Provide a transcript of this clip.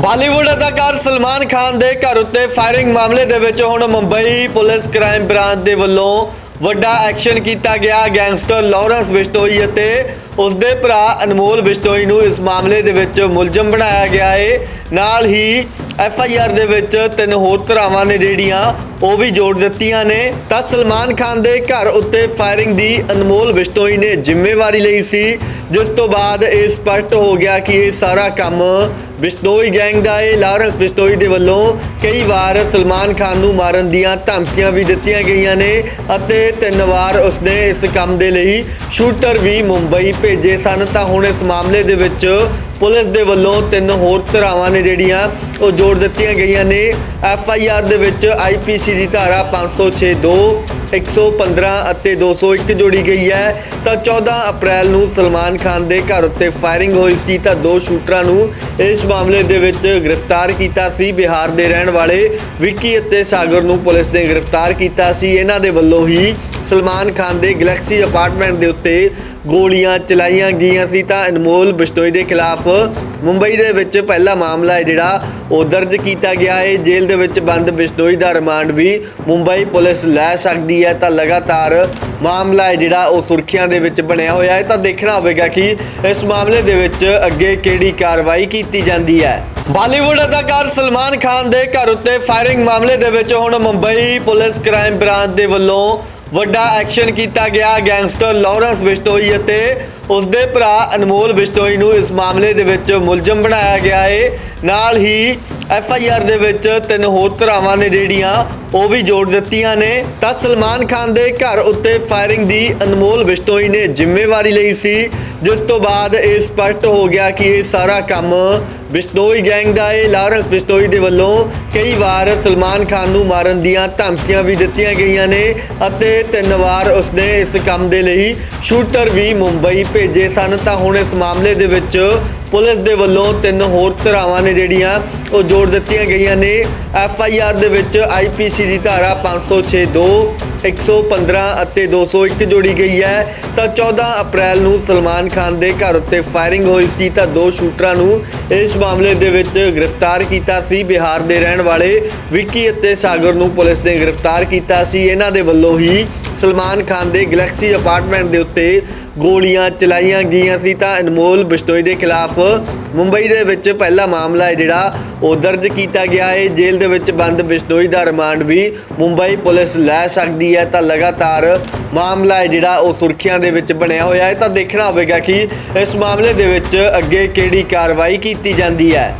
ਬਾਲੀਵੁੱਡ ਅਦਾਕਾਰ ਸਲਮਾਨ ਖਾਨ ਦੇ ਘਰ ਉੱਤੇ ਫਾਇਰਿੰਗ ਮਾਮਲੇ ਦੇ ਵਿੱਚ ਹੁਣ ਮੁੰਬਈ ਪੁਲਿਸ ਕ੍ਰਾਈਮ ਬ੍ਰਾਂਚ ਦੇ ਵੱਲੋਂ ਵੱਡਾ ਐਕਸ਼ਨ ਕੀਤਾ ਗਿਆ। ਗੈਂਗਸਟਰ ਲਾਰੈਂਸ ਬਿਸ਼ਟੋਈ ਅਤੇ ਉਸ ਦੇ ਭਰਾ ਅਨਮੋਲ ਬਿਸ਼ਟੋਈ ਨੂੰ ਇਸ ਮਾਮਲੇ ਦੇ ਵਿੱਚ ਮੁਲਜ਼ਮ ਬਣਾਇਆ ਗਿਆ ਹੈ ਨਾਲ ਹੀ ਐਫ ਆਈ ਆਰ ਦੇ ਵਿੱਚ ਤਿੰਨ ਹੋਰ ਧਰਾਵਾਂ ਨੇ ਜਿਹੜੀਆਂ, ਉਹ ਵੀ ਜੋੜ ਦਿੱਤੀਆਂ ਨੇ। ਤਾਂ ਸਲਮਾਨ ਖਾਨ ਦੇ ਘਰ ਉੱਤੇ ਫਾਇਰਿੰਗ ਦੀ ਅਨਮੋਲ ਬਿਸ਼ਟੋਈ ਨੇ ਜ਼ਿੰਮੇਵਾਰੀ ਲਈ ਸੀ। ਜਿਸ ਤੋਂ ਬਾਅਦ ਇਹ ਸਪਸ਼ਟ ਹੋ ਗਿਆ ਕਿ ਇਹ ਸਾਰਾ ਕੰਮ ਬਿਸ਼ਨੋਈ ਗੈਂਗ ਦਾ ਹੈ ਲਾਰੈਂਸ ਬਿਸ਼ਨੋਈ ਦੇ ਵੱਲੋਂ ਕਈ ਵਾਰ ਸਲਮਾਨ ਖਾਨ ਨੂੰ ਮਾਰਨ ਦੀਆਂ ਧਮਕੀਆਂ ਵੀ ਦਿੱਤੀਆਂ ਗਈਆਂ ਨੇ ਅਤੇ ਤਿੰਨ ਵਾਰ ਉਸਨੇ ਇਸ ਕੰਮ ਦੇ ਲਈ ਸ਼ੂਟਰ ਵੀ ਮੁੰਬਈ ਭੇਜੇ ਸਨ। ਤਾਂ ਹੁਣ ਇਸ ਮਾਮਲੇ ਦੇ ਵਿੱਚ ਪੁਲਿਸ ਦੇ ਵੱਲੋਂ ਤਿੰਨ ਹੋਰ ਧਾਰਾਵਾਂ ਨੇ ਜਿਹੜੀਆਂ ਉਹ ਜੋੜ ਦਿੱਤੀਆਂ ਗਈਆਂ ਨੇ। ਐਫ ਆਈ ਆਰ ਦੇ ਵਿੱਚ ਆਈ ਪੀ ਸੀ ਦੀ ਧਾਰਾ 506 2 115 ਅਤੇ 201 ਜੋੜੀ ਗਈ ਹੈ। ਤਾਂ 14 ਅਪ੍ਰੈਲ ਨੂੰ ਸਲਮਾਨ ਖਾਨ ਦੇ ਘਰ ਉੱਤੇ ਫਾਇਰਿੰਗ ਹੋਈ ਸੀ, ਤਾਂ ਦੋ ਸ਼ੂਟਰਾਂ ਨੂੰ ਇਸ ਮਾਮਲੇ ਦੇ ਵਿੱਚ ਗ੍ਰਿਫਤਾਰ ਕੀਤਾ ਸੀ। ਬਿਹਾਰ ਦੇ ਰਹਿਣ ਵਾਲੇ ਵਿੱਕੀ ਅਤੇ ਸਾਗਰ ਨੂੰ ਪੁਲਿਸ ਨੇ ਗ੍ਰਿਫਤਾਰ ਕੀਤਾ ਸੀ। ਇਹਨਾਂ ਦੇ ਵੱਲੋਂ ਹੀ ਸਲਮਾਨ ਖਾਨ ਦੇ ਗੈਲੈਕਸੀ ਅਪਾਰਟਮੈਂਟ ਦੇ ਉੱਤੇ ਗੋਲੀਆਂ ਚਲਾਈਆਂ ਗਈਆਂ ਸੀ ਤਾਂ ਅਨਮੋਲ ਬਿਸ਼ਨੋਈ ਦੇ ਖਿਲਾਫ ਮੁੰਬਈ ਦੇ ਵਿੱਚ ਪਹਿਲਾ ਮਾਮਲਾ ਹੈ ਜਿਹੜਾ ਉਹ ਦਰਜ ਕੀਤਾ ਗਿਆ ਹੈ। ਜੇਲ੍ਹ ਦੇ ਵਿੱਚ ਬੰਦ ਬਿਸ਼ਨੋਈ ਦਾ ਰਿਮਾਂਡ ਵੀ ਮੁੰਬਈ ਪੁਲਿਸ ਲੈ ਸਕਦੀ ਹੈ ਤਾਂ ਲਗਾਤਾਰ ਮਾਮਲਾ ਹੈ ਜਿਹੜਾ ਉਹ ਸੁਰਖੀਆਂ ਦੇ ਵਿੱਚ ਬਣਿਆ ਹੋਇਆ ਹੈ। ਤਾਂ ਦੇਖਣਾ ਹੋਵੇਗਾ ਕਿ ਇਸ ਮਾਮਲੇ ਦੇ ਵਿੱਚ ਅੱਗੇ ਕਿਹੜੀ ਕਾਰਵਾਈ ਕੀਤੀ ਜਾਂਦੀ ਹੈ। ਬਾਲੀਵੁੱਡ ਅਦਾਕਾਰ ਸਲਮਾਨ ਖਾਨ ਦੇ ਘਰ ਉੱਤੇ ਫਾਇਰਿੰਗ ਮਾਮਲੇ ਦੇ ਵਿੱਚ ਹੁਣ ਮੁੰਬਈ ਪੁਲਿਸ ਕ੍ਰਾਈਮ ਬ੍ਰਾਂਚ ਦੇ ਵੱਲੋਂ ਵੱਡਾ ਐਕਸ਼ਨ ਕੀਤਾ ਗਿਆ ਗੈਂਗਸਟਰ ਲਾਰੈਂਸ ਬਿਸ਼ਟੋਈ ਅਤੇ ਉਸ ਦੇ ਭਰਾ ਅਨਮੋਲ ਬਿਸ਼ਟੋਈ ਨੂੰ ਇਸ ਮਾਮਲੇ ਦੇ ਵਿੱਚ ਮੁਲਜ਼ਮ ਬਣਾਇਆ ਗਿਆ ਹੈ ਨਾਲ ਹੀ ਐਫ ਆਈ ਆਰ ਦੇ ਵਿੱਚ ਤਿੰਨ ਹੋਰ ਧਰਾਵਾਂ ਨੇ ਜਿਹੜੀਆਂ, ਉਹ ਵੀ ਜੋੜ ਦਿੱਤੀਆਂ ਨੇ। ਤਾਂ ਸਲਮਾਨ ਖਾਨ ਦੇ ਘਰ ਉੱਤੇ ਫਾਇਰਿੰਗ ਦੀ ਅਨਮੋਲ ਬਿਸ਼ਤੋਈ ਨੇ ਜ਼ਿੰਮੇਵਾਰੀ ਲਈ ਸੀ, ਜਿਸ ਤੋਂ ਬਾਅਦ ਇਹ ਸਪਸ਼ਟ ਹੋ ਗਿਆ ਕਿ ਇਹ ਸਾਰਾ ਕੰਮ ਬਿਸ਼ਨੋਈ ਗੈਂਗ ਦਾ ਹੈ ਲਾਰੈਂਸ ਬਿਸ਼ਨੋਈ ਦੇ ਵੱਲੋਂ ਕਈ ਵਾਰ ਸਲਮਾਨ ਖਾਨ ਨੂੰ ਮਾਰਨ ਦੀਆਂ ਧਮਕੀਆਂ ਵੀ ਦਿੱਤੀਆਂ ਗਈਆਂ ਨੇ ਅਤੇ ਤਿੰਨ ਵਾਰ ਉਸਨੇ ਇਸ ਕੰਮ ਦੇ ਲਈ ਸ਼ੂਟਰ ਵੀ ਮੁੰਬਈ ਭੇਜੇ ਸਨ। ਤਾਂ ਹੁਣ ਇਸ ਮਾਮਲੇ ਦੇ ਵਿੱਚ ਪੁਲਿਸ ਦੇ ਵੱਲੋਂ ਤਿੰਨ ਹੋਰ ਧਾਰਾਵਾਂ ਨੇ ਜਿਹੜੀਆਂ ਉਹ ਜੋੜ ਦਿੱਤੀਆਂ ਗਈਆਂ ਨੇ। ਐਫ ਆਈ ਆਰ ਦੇ ਵਿੱਚ ਆਈ ਪੀ ਸੀ ਦੀ ਧਾਰਾ 506 2 115 ਅਤੇ 201 ਜੋੜੀ ਗਈ ਹੈ। ਤਾਂ 14 ਅਪ੍ਰੈਲ ਨੂੰ ਸਲਮਾਨ ਖਾਨ ਦੇ ਘਰ ਉੱਤੇ ਫਾਇਰਿੰਗ ਹੋਈ ਸੀ ਤਾਂ ਦੋ ਸ਼ੂਟਰਾਂ ਨੂੰ ਇਸ ਮਾਮਲੇ ਦੇ ਵਿੱਚ ਗ੍ਰਿਫਤਾਰ ਕੀਤਾ ਸੀ। ਬਿਹਾਰ ਦੇ ਰਹਿਣ ਵਾਲੇ ਵਿੱਕੀ ਅਤੇ ਸਾਗਰ ਨੂੰ ਪੁਲਿਸ ਨੇ ਗ੍ਰਿਫਤਾਰ ਕੀਤਾ ਸੀ। ਇਹਨਾਂ ਦੇ ਵੱਲੋਂ ਹੀ ਸਲਮਾਨ ਖਾਨ ਦੇ ਗੈਲੈਕਸੀ ਅਪਾਰਟਮੈਂਟ ਦੇ ਉੱਤੇ ਗੋਲੀਆਂ ਚਲਾਈਆਂ ਗਈਆਂ ਸੀ ਤਾਂ ਅਨਮੋਲ ਬਿਸ਼ਨੋਈ ਦੇ ਖਿਲਾਫ ਮੁੰਬਈ ਦੇ ਵਿੱਚ ਪਹਿਲਾ ਮਾਮਲਾ ਹੈ ਜਿਹੜਾ ਉਹ ਦਰਜ ਕੀਤਾ ਗਿਆ ਹੈ। ਜੇਲ੍ਹ ਦੇ ਵਿੱਚ ਬੰਦ ਬਿਸ਼ਨੋਈ ਦਾ ਰਿਮਾਂਡ ਵੀ ਮੁੰਬਈ ਪੁਲਿਸ ਲੈ ਸਕਦੀ ਹੈ ਤਾਂ ਲਗਾਤਾਰ ਮਾਮਲਾ ਹੈ ਜਿਹੜਾ ਉਹ ਸੁਰਖੀਆਂ ਦੇ ਵਿੱਚ ਬਣਿਆ ਹੋਇਆ ਹੈ, ਤਾਂ ਦੇਖਣਾ ਹੋਵੇਗਾ ਕਿ ਇਸ ਮਾਮਲੇ ਦੇ ਵਿੱਚ ਅੱਗੇ ਕਿਹੜੀ ਕਾਰਵਾਈ ਕੀਤੀ ਜਾਂਦੀ ਹੈ।